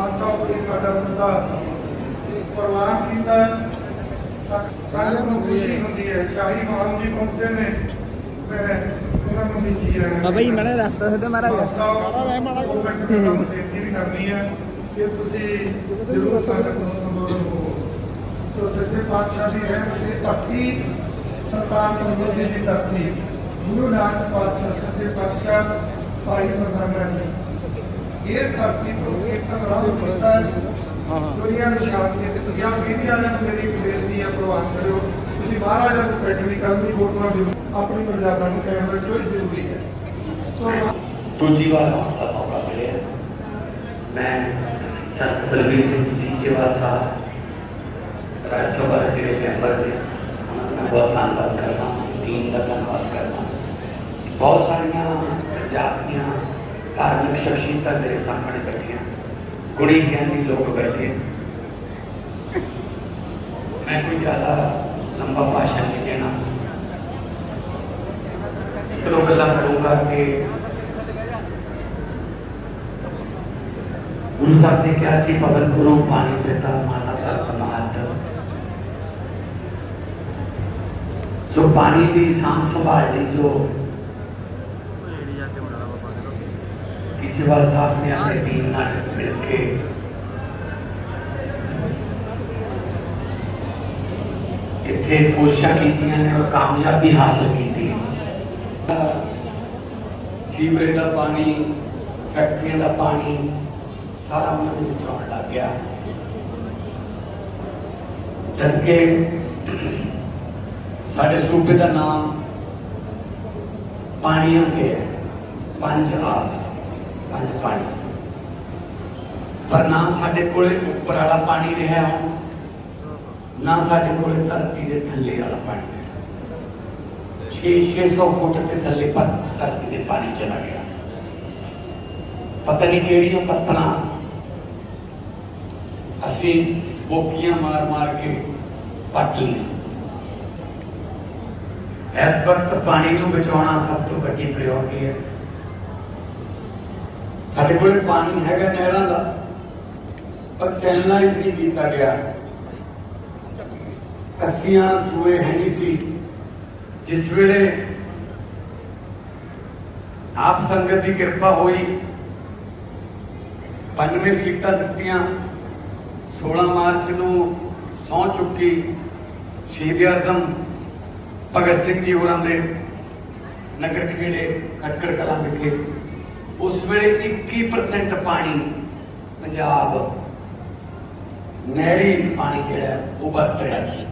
ਸਾਡਾ ਸੱਦਾ ਪ੍ਰਵਾਨ ਕੀਤਾ ਸਾ- ਸਾਨੂੰ ਨੂੰ ਖੁਸ਼ੀ ਹੁੰਦੀ ਹੈ। ਸ਼ਾਹੀ ਮਾਨ ਜੀ ਪਹੁੰਚੇ ਨੇ। ਮੈਂ ਉਹਨਾਂ ਨੂੰ ਵੀ ਜੀ ਆਇਆਂ ਬਾਬਾ ਜੀ ਮੈਨੇ ਰਸਤਾ ਛੱਡੋ ਮਹਾਰਾਜ ਸਾਰਾ ਮੈਂ ਮਾੜਾ ਜਿਹਾ ਬੇਨਤੀ ਵੀ ਕਰਨੀ ਹੈ। ਕਿ ਤੁਸੀਂ ਜ਼ਰੂਰ ਸੰਗਤ ਨੂੰ ਸੰਬੋਧਨ ਕਰੋ। ਸੋ ਸੱਚੇ ਪਾਤਸ਼ਾਹ ਦੀ ਰਹਿਮਤ ਤੇ ਬਾਕੀ ਸਰਕਾਰ ਸੰਗਤ ਦੀ ਧਰਤੀ। ਗੁਰੂ ਨਾਨਕ ਪਾਤਸ਼ਾਹ ਸੱਚੇ ਪਾਤਸ਼ਾਹ ਭਾਈ ਮਰਦਾਨਾ ਜੀ। ਇਸ ਧਰਤੀ ਤੋਂ ਕੀਰਤਨ ਰਾਹ ਕੀਤਾ ਦੁਨੀਆ ਨੂੰ ਸ਼ਾਂਤੀ ਤੇ ਦੁਨੀਆ ਪੀੜ੍ਹੀ ਵਾਲਿਆਂ ਨੂੰ ਮੇਰੀ ਇੱਕ ਬੇਨਤੀ ਹੈ ਪ੍ਰਵਾਨ ਕਰਿਓ। ਤੁਸੀਂ ਮਹਾਰਾਜਾ ਨੂੰ ਬੈਠਣੀ ਕਰਨ ਦੀ ਫੋਟੋਆਂ ਦਿਓ। ਆਪਣੀ ਮਰਜ਼ਾਦਾ ਨੂੰ ਕਾਇਮ ਰੱਖਿਓ ਜ਼ਰੂਰੀ ਹੈ। ਸੋ ਦੂਜੀ ਵਾਰ ਦਾ ਮੌਕਾ ਮਿਲਿਆ। ਮੈਂ ਸੰਤ ਬਲਬੀਰ ਸਿੰਘ ਸੀਚੇਵਾਲ ਸਾਹਿਬ ਰਾਜ ਸਭਾ ਦੇ ਜਿਹੜੇ ਮੈਂਬਰ ਨੇ ਉਹਨਾਂ ਦਾ ਮੈਂ ਬਹੁਤ ਧੰਨਵਾਦ ਕਰਦਾ ਟੀਮ ਦਾ ਧੰਨਵਾਦ ਕਰਦਾ ਬਹੁਤ ਸਾਰੀਆਂ ਜਾਤੀਆਂ ਧਾਰਮਿਕ ਸ਼ਖਸੀਅਤਾਂ ਮੇਰੇ ਸਾਹਮਣੇ ਬੈਠੀਆਂ ਗੁਣੀ ਗਿਆਨੀ ਲੋਕ ਬੈਠੇ ਮੈਂ ਕੋਈ ਜ਼ਿਆਦਾ ਲੰਬਾ ਭਾਸ਼ਣ ਨਹੀਂ ਦੇਣਾ ਇੱਕ ਦੋ ਗੱਲਾਂ ਕਰੂੰਗਾ ਕਿ ਗੁਰੂ ਸਾਹਿਬ ਨੇ ਕਿਹਾ ਸੀ ਪਵਨ ਗੁਰੂ ਪਾਣੀ ਪਿਤਾ ਮਾਤਾ ਧਰਤ ਮਹੱਤ ਸੋ ਪਾਣੀ ਦੀ ਸਾਂਭ ਸੰਭਾਲ ਲਈ ਜੋ ਸੀਚੇਵਾਲ ਸਾਹਿਬ ਨੇ ਆਪਣੀ ਟੀਮ ਨਾਲ ਮਿਲ ਕੇ। ਇੱਥੇ ਕੋਸ਼ਿਸ਼ਾਂ ਕੀਤੀਆਂ ਨੇ ਔਰ ਕਾਮਯਾਬੀ ਹਾਸਲ ਕੀਤੀ ਸੀਵਰੇਜ ਦਾ ਪਾਣੀ, ਫੈਕਟਰੀਆਂ ਦਾ ਪਾਣੀ, ਸਾਰਾ ਉਹਨਾਂ ਦੇ ਵਿੱਚ ਆਉਣ ਲੱਗ ਗਿਆ। ਜਦਕਿ ਸਾਡੇ ਸੂਬੇ ਦਾ ਨਾਮ ਪਾਣੀਆਂ ਕੇ ਹੈ ਪੰਜ ਆਬ ਪੰਜ ਪਾਣੀ। ਪਰ ਨਾ ਸਾਡੇ ਕੋਲੇ ਉੱਪਰ ਵਾਲਾ ਪਾਣੀ ਰਿਹਾ। ਹੁਣ ਨਾ ਸਾਡੇ ਕੋਲੇ ਧਰਤੀ ਦੇ ਥੱਲੇ ਵਾਲਾ ਪਾਣੀ ਰਿਹਾ। 6-600 ਫੁੱਟ ਤੇ ਥੱਲੇ ਪਰ ਧਰਤੀ ਦੇ ਪਾਣੀ ਚਲਾ ਗਿਆ। ਪਤਾ ਨਹੀਂ ਕਿਹੜੀਆਂ ਪੱਤਲਾਂ ਅਸੀਂ ਬੋਕੀਆਂ ਮਾਰ ਮਾਰ ਕੇ ਪੱਟ ਲਈਆਂ। ਇਸ ਵਕਤ ਪਾਣੀ ਨੂੰ ਬਚਾਉਣਾ ਸਭ ਤੋਂ ਵੱਡੀ ਪ੍ਰਾਇੋਰਟੀ ਹੈ। ਸਾਡੇ ਕੋਲ ਪਾਣੀ ਹੈਗਾ ਨਹਿਰਾਂ ਦਾ, ਪਰ ਚੈਨਲਾਈਜ਼ ਨਹੀਂ ਕੀਤਾ ਗਿਆ ਕੱਸੀਆਂ ਸੂਏ ਹੈ ਨਹੀਂ ਸੀ। ਜਿਸ ਵੇਲੇ ਆਪ ਸੰਗਤ ਦੀ ਕਿਰਪਾ ਹੋਈ 92 ਸੀਟਾਂ ਦਿੱਤੀਆਂ 16 ਮਾਰਚ ਨੂੰ ਸਹੁੰ ਚੁੱਕੀ ਸ਼ਹੀਦ ਆਜ਼ਮ ਭਗਤ ਸਿੰਘ ਜੀ ਹੋਰਾਂ ਦੇ ਨਗਰ ਖੇੜੇ, ਖਟਕੜ ਕਲਾਂ ਵਿਖੇ। ਉਸ ਵੇਲੇ 21% ਪਾਣੀ ਪੰਜਾਬ ਨਹਿਰੀ ਪਾਣੀ ਜਿਹੜਾ ਉਹ ਵਰਤ ਰਿਹਾ ਸੀ।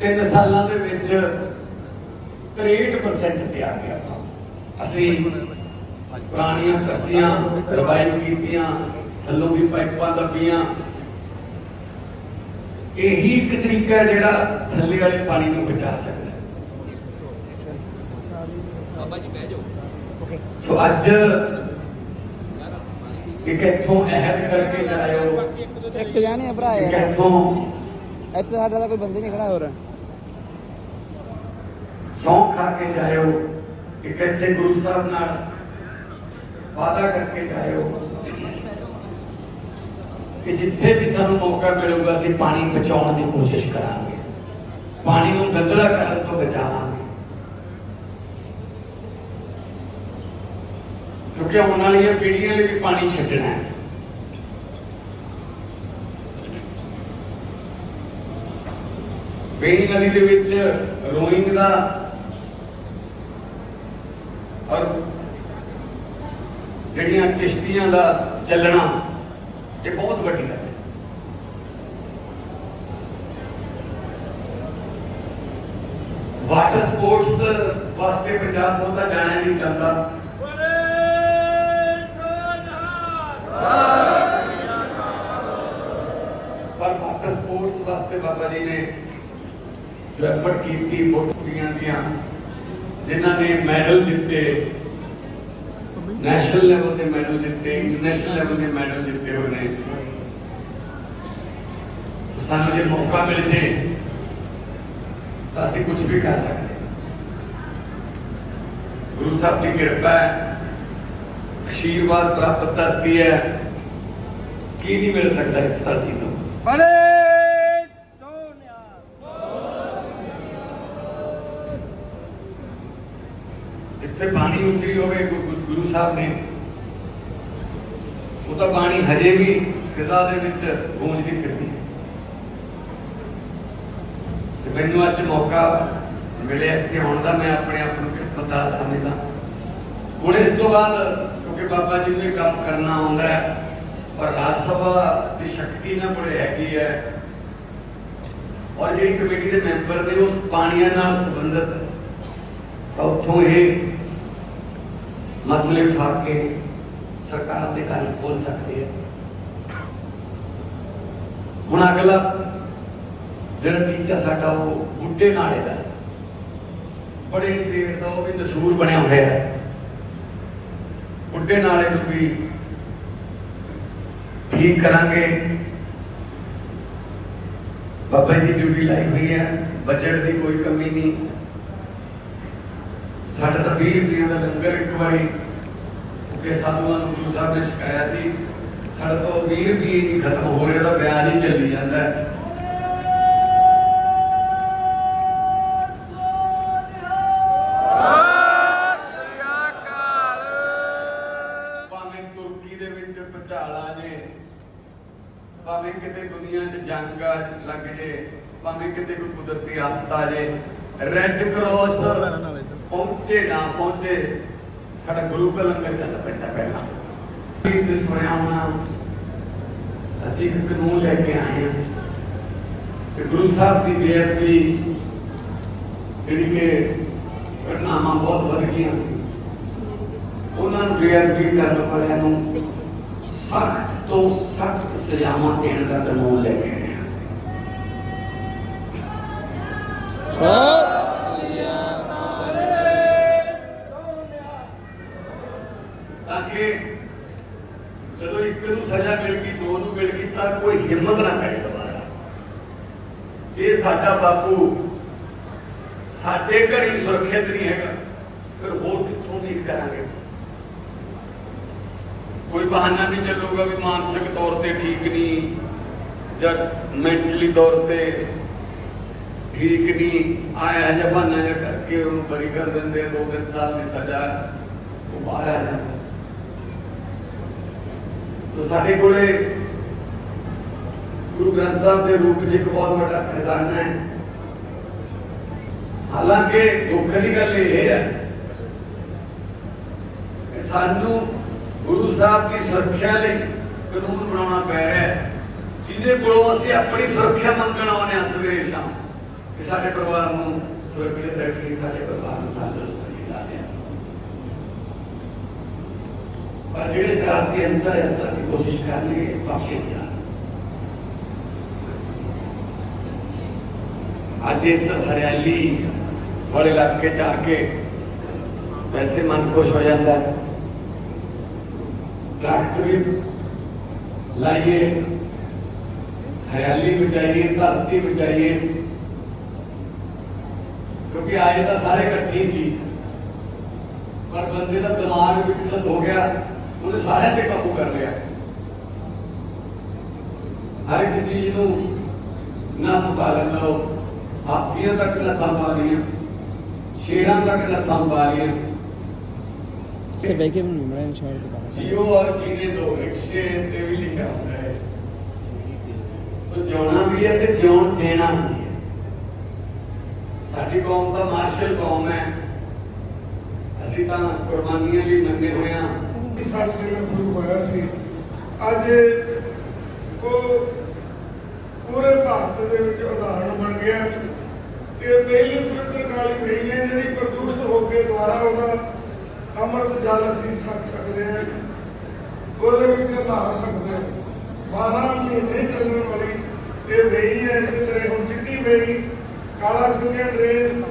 ਤਿੰਨ ਸਾਲਾਂ ਦੇ ਵਿੱਚ 63% ਤੇ ਆ ਗਿਆ। ਅਸੀਂ ਪੁਰਾਣੀਆਂ ਕੱਸੀਆਂ ਰਵਾਇਤ ਕੀਤੀਆਂ, ਥੱਲੋਂ ਵੀ ਪਾਈਪਾਂ ਦੱਬੀਆਂ। ਇਹੀ ਇੱਕ ਤਰੀਕਾ ਜਿਹੜਾ ਥੱਲੇ ਵਾਲੇ ਪਾਣੀ ਨੂੰ ਬਚਾ ਸਕਦਾ ਬਾਬਾ ਜੀ, ਬਹਿ ਜਾਓ। ਸੋ ਅੱਜ ਇੱਕ ਇੱਥੋਂ ਅਹਿਦ ਕਰਕੇ ਜਾਇਓ। ਇੱਕ ਜਾਣੇ ਆ ਭਰਾ ਯਾਰ। ਇੱਥੋਂ ਇੱਥੇ ਸਾਡਾ ਤਾਂ ਕੋਈ ਬੰਦੇ ਨਹੀਂ ਖੜਾ ਹੋਰ। ਸੌਂ ਖਾ ਕੇ ਜਾਇਓ। ਇੱਕ ਇੱਥੇ ਗੁਰੂ ਸਾਹਿਬ ਨਾਲ ਵਾਦਾ ਕਰਕੇ ਜਾਇਓ ਕਿ ਜਿੱਥੇ ਵੀ ਸਾਨੂੰ ਮੌਕਾ ਮਿਲੂਗਾ ਅਸੀਂ ਪਾਣੀ ਬਚਾਉਣ ਦੀ ਕੋਸ਼ਿਸ਼ ਕਰਾਂਗੇ। ਪਾਣੀ ਨੂੰ ਗੰਦਲਾ ਕਰਨ ਤੋਂ ਬਚਾਵਾਂਗੇ। ਕਿਉਂਕਿ ਆਉਣ ਵਾਲੀਆਂ ਪੀੜ੍ਹੀਆਂ ਲਈ ਵੀ ਪਾਣੀ ਛੱਡਣਾ ਹੈ। ਵੇਣੀ ਨਦੀ ਦੇ ਵਿੱਚ ਰੋਇੰਗ ਦਾ ਔਰ ਜਿਹੜੀਆਂ ਕਿਸ਼ਤੀਆਂ ਦਾ ਚੱਲਣਾ, ਇਹ ਬਹੁਤ ਵੱਡੀ ਗੱਲ ਹੈ। ਵਾਟਰ ਸਪੋਰਟਸ ਵਾਸਤੇ ਪੰਜਾਬ ਬਹੁਤਾ ਜਾਣਿਆ ਨਹੀਂ ਜਾਂਦਾ। ਵਾਸਤੇ ਬਾਬਾ ਜੀ ਨੇ ਜੋ ਐਫਰਟ ਕੀਤੀ ਫੋਟੋਆਂ ਦੀਆਂ, ਜਿਨ੍ਹਾਂ ਨੇ ਮੈਡਲ ਜਿੱਤੇ ਨੈਸ਼ਨਲ ਲੈਵਲ ਤੇ ਮੈਡਲ ਜਿੱਤੇ ਇੰਟਰਨੈਸ਼ਨਲ ਲੈਵਲ ਤੇ ਮੈਡਲ ਜਿੱਤੇ ਹੋਏ ਨੇ। ਸੋ ਸਾਨੂੰ ਜੇ ਮੌਕਾ ਮਿਲ ਜੇ, ਤਾਂ ਅਸੀਂ ਕੁਝ ਵੀ ਕਰ ਸਕਦੇ ਹਾਂ। ਗੁਰੂ ਸਾਹਿਬ ਦੀ ਕਿਰਪਾ ਹੈ ਆਸ਼ੀਰਵਾਦ ਪ੍ਰਾਪਤ ਧਰਤੀ ਹੈ। ਕੀ ਨਹੀਂ ਮਿਲ ਸਕਦਾ ਇਸ ਧਰਤੀ ਤੋਂ? ਜਿੱਥੇ ਬਾਣੀ ਉਚਰੀ ਹੋਵੇ, ਗੁ- ਗੁਰੂ ਸਾਹਿਬ ਨੇ, ਉਹ ਤਾਂ ਬਾਣੀ ਹਜੇ ਵੀ ਫਿਜ਼ਾ ਦੇ ਵਿੱਚ ਗੂੰਜਦੀ ਫਿਰਦੀ ਹੈ। ਤੇ ਮੈਨੂੰ ਅੱਜ ਮੌਕਾ ਮਿਲਿਆ ਇੱਥੇ ਆਉਣ ਦਾ, ਮੈਂ ਆਪਣੇ ਆਪ ਨੂੰ ਕਿਸਮਤ ਸਮਝਦਾ। ਹੁਣ ਇਸ ਤੋਂ ਬਾਅਦ, ਕਿਉਂਕਿ ਬਾਬਾ ਜੀ ਨੂੰ ਕੰਮ ਕਰਨਾ ਆਉਂਦਾ ਹੈ ਔਰ ਰਾਜ ਸਭਾ ਦੀ ਸ਼ਕਤੀ ਨਾਲ ਕੋਲ ਹੈਗੀ ਹੈ। ਔਰ ਜਿਹੜੀ ਕਮੇਟੀ ਦੇ ਮੈਂਬਰ ਨੇ, ਉਸ ਪਾਣੀਆਂ ਨਾਲ ਸੰਬੰਧਿਤ, ਤਾਂ ਉੱਥੋਂ ਇਹ ਮਸਲੇ ਉਠਾ ਕੇ ਸਰਕਾਰ ਦੇ ਘਰ ਖੋਲ ਸਕਦੇ ਹੈ ਹੁਣ ਅਗਲਾ ਜਿਹੜਾ ਟੀਚਾ ਸਾਡਾ ਉਹ ਬੁੱਢੇ ਨਾਲੇ ਦਾ ਬੜੇ ਦੇਰ ਦਾ ਉਹ ਵੀ ਦਸੂਰ ਬਣਿਆ ਹੋਇਆ ਹੈ। ਬੁੱਢੇ ਨਾਲੇ ਨੂੰ ਵੀ ਠੀਕ ਕਰਾਂਗੇ। ਬਾਬਾ ਜੀ ਡਿਊਟੀ ਲਾਈ ਹੋਈ ਹੈ ਬਜਟ ਦੀ ਕੋਈ ਕਮੀ ਨਹੀਂ। ਸਾਡਾ ਤਾਂ 20 ਰੁਪਏ ਦਾ ਲੰਗਰ ਇੱਕ ਵਾਰੀ ਕਿ ਸਾਧੂਆਂ ਨੂੰ ਗੁਰੂ ਸਾਹਿਬ ਨੇ ਸਿਖਾਇਆ ਸੀ। ਸਾਡੇ ਤਾਂ 20 ਰੁਪਏ ਨਹੀਂ ਖਤਮ ਹੋ ਰਿਹਾ ਤਾਂ ਵਿਆਜ ਹੀ ਚੱਲੀ ਜਾਂਦਾ ਹੈ। ਭਾਵੇਂ ਤੁਰਕੀ ਦੇ ਵਿੱਚ ਭੁਚਾਲ ਜੇ ਭਾਵੇਂ ਕਿਤੇ ਦੁਨੀਆ 'ਚ ਜੰਗ ਆ ਲੱਗ ਜੇ, ਭਾਵੇਂ ਕਿਤੇ ਕੋਈ ਕੁਦਰਤੀ ਆਫਤ ਆ ਜੇ। ਰੈੱਡ ਕਰਾਸ ਪਹੁੰਚੇ ਨਾ ਪਹੁੰਚੇ, ਸਾਡਾ ਗੁਰੂ ਕਾ ਲੰਗਰ ਚੱਲ ਪੈਂਦਾ ਪਹਿਲਾਂ। ਵੀ ਤੇ ਸੁਣਿਆ ਹੋਣਾ, ਅਸੀਂ ਇੱਕ ਕਾਨੂੰਨ ਲੈ ਕੇ ਆਏ ਹਾਂ। ਕਿ ਗੁਰੂ ਸਾਹਿਬ ਦੀ ਬੇਅਦਬੀ ਜਿਹੜੀ ਕਿ ਘਟਨਾਵਾਂ ਬਹੁਤ ਵੱਧ ਗਈਆਂ ਸੀ। ਉਹਨਾਂ ਨੂੰ ਬੇਅਦਬੀ ਕਰਨ ਵਾਲਿਆਂ ਨੂੰ ਸਖਤ ਤੋਂ ਸਖਤ ਸਜ਼ਾਵਾਂ ਦੇਣ ਦਾ ਕਾਨੂੰਨ ਲੈ ਕੇ ਆਏ ਹਾਂ ਤਾਂ ਕਿ ਜਦੋਂ ਇੱਕ ਨੂੰ ਸਜ਼ਾ ਮਿਲ ਗਈ, ਦੋ ਨੂੰ ਮਿਲ ਗਈ, ਤਾਂ ਕੋਈ ਹਿੰਮਤ ਨਾ ਕਰੇ ਦੁਬਾਰਾ। ਜੇ ਸਾਡਾ ਬਾਪੂ ਸਾਡੇ ਘਰ ਹੀ ਸੁਰੱਖਿਅਤ ਨਹੀਂ ਹੈਗਾ, ਫਿਰ ਹੋਰ ਕਿੱਥੋਂ ਉਮੀਦ ਕਰਾਂਗੇ? ਕੋਈ ਬਹਾਨਾ ਨਹੀਂ ਚੱਲੂਗਾ ਵੀ ਮਾਨਸਿਕ ਤੌਰ ਤੇ ਠੀਕ ਨਹੀਂ, ਜਾਂ ਮੈਂਟਲੀ ਤੌਰ ਤੇ ਠੀਕ ਨਹੀਂ ਆਇਆ ਜਾਂ ਬਹਾਨਾ ਜਿਹਾ ਕਰਕੇ ਉਹਨੂੰ ਬਰੀ ਕਰ ਦਿੰਦੇ ਦੋ ਤਿੰਨ ਸਾਲ ਦੀ ਸਜ਼ਾ, ਉਹ ਬਾਹਰ ਆ ਜਾਂਦਾ। ਸੋ ਸਾਡੇ ਕੋਲੇ ਗੁਰੂ ਗ੍ਰੰਥ ਸਾਹਿਬ ਦੇ ਰੂਪ 'ਚ ਇੱਕ ਬਹੁਤ ਵੱਡਾ ਖਜ਼ਾਨਾ ਹੈ। ਹਾਲਾਂਕਿ ਦੁੱਖ ਦੀ ਗੱਲ ਇਹ ਹੈ ਕਿ ਸਾਨੂੰ ਗੁਰੂ ਸਾਹਿਬ ਦੀ ਸੁਰੱਖਿਆ ਲਈ ਕਾਨੂੰਨ ਬਣਾਉਣਾ ਪੈ ਰਿਹਾ ਹੈ। ਜਿਹਦੇ ਕੋਲੋਂ ਅਸੀਂ ਆਪਣੀ ਸੁਰੱਖਿਆ ਮੰਗਣ ਆਉਂਦੇ ਹਾਂ ਸਵੇਰੇ ਸ਼ਾਮ, ਕਿ ਸਾਡੇ ਪਰਿਵਾਰ ਨੂੰ ਸੁਰੱਖਿਅਤ ਰੱਖੀ, ਸਾਡੇ ਪਰਿਵਾਰ ਨੂੰ ਤੰਦਰੁਸਤ ਰੱਖੀ ਦੇ ਪਰ ਜਿਹੜੇ ਸ਼ਰਾਰਤੀ ਅਨਸਰ ਇਸ ਤਰ੍ਹਾਂ ਦੀ ਕੋਸ਼ਿਸ਼ ਕਰਨਗੇ ਬਖਸ਼ੇ ਜਾਣ ਅੱਜ ਇਸ ਹਰਿਆਲੀ ਵਾਲੇ ਇਲਾਕੇ ਚ ਆ ਕੇ ਵੈਸੇ ਮਨ ਖੁਸ਼ ਹੋ ਜਾਂਦਾ ਹੈ ਦਰਖਤ ਵੀ ਲਾਈਏ ਹਰਿਆਲੀ ਬਚਾਈਏ ਧਰਤੀ ਬਚਾਈਏ ਕਿਉਂਕਿ ਆਏ ਤਾਂ ਸਾਰੇ ਇਕੱਠੇ ਹੀ ਸੀ ਪਰ ਬੰਦੇ ਦਾ ਦਿਮਾਗ ਵਿਕਸਿਤ ਹੋ ਗਿਆ ਉਹਨੇ ਸਾਰਿਆਂ ਤੇ ਕਾਬੂ ਕਰ ਲਿਆ। ਹਰ ਇੱਕ ਚੀਜ਼ ਨੂੰ ਨੱਥ ਪਾ ਲੈਂਦਾ ਉਹ। ਹਾਥੀਆਂ ਤੱਕ ਪਾ ਲਈਆਂ ਸ਼ੇਰਾਂ ਤੱਕ ਪਾ ਲਈਆਂ। ਤੇ ਬੈ ਕੇ ਮੈਨੂੰ ਮੈਂ ਸ਼ਾਇਦ ਤੇ ਬਾਹਰ ਜੀਓ ਔਰ ਜੀਨੇ ਦੋ ਰਿਕਸ਼ੇ ਤੇ ਵੀ ਲਿਖਿਆ ਹੁੰਦਾ ਹੈ। ਸੋ ਜਿਉਣਾ ਵੀ ਹੈ ਤੇ ਜਿਉਣ ਦੇਣਾ ਵੀ ਹੈ। ਸਾਡੀ ਕੌਮ ਤਾਂ ਮਾਰਸ਼ਲ ਕੌਮ ਹੈ। ਅਸੀਂ ਤਾਂ ਕੁਰਬਾਨੀਆਂ ਲਈ ਮੰਨੇ ਹੋਏ ਹਾਂ ਸਾਡੇ ਸੇਵਾ ਸ਼ੁਰੂ ਹੋਇਆ ਸੀ ਅੱਜ ਉਹ ਪੂਰੇ ਭਾਰਤ ਦੇ ਵਿੱਚ ਉਦਾਹਰਣ ਬਣ ਗਿਆ ਕਿ ਪਹਿਲੀ ਪਵਿੱਤਰ ਕਾਲੀ ਪਈ ਹੈ, ਜਿਹੜੀ ਪ੍ਰਦੂਸ਼ਿਤ ਹੋ ਕੇ ਦੁਆਰਾ ਉਹਦਾ ਅੰਮ੍ਰਿਤ ਜਲ ਅਸੀਂ ਛਕ ਸਕਦੇ ਹਾਂ, ਉਹਦੇ ਵਿੱਚ ਨਹਾ ਸਕਦੇ ਹਾਂ। 12 ਮਹੀਨੇ ਚੱਲਣ ਵਾਲੀ ਇਹ ਵੇਈ ਹੈ, ਇਸੇ ਤਰ੍ਹਾਂ ਹੁਣ ਚਿੱਟੀ ਵੇਈ ਕਾਲਾ ਸਿੰਘਿਆ ਡਰੇਨ,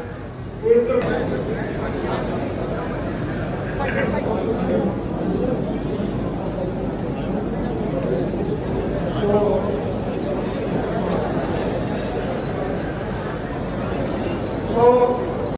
ਪਵਿੱਤਰ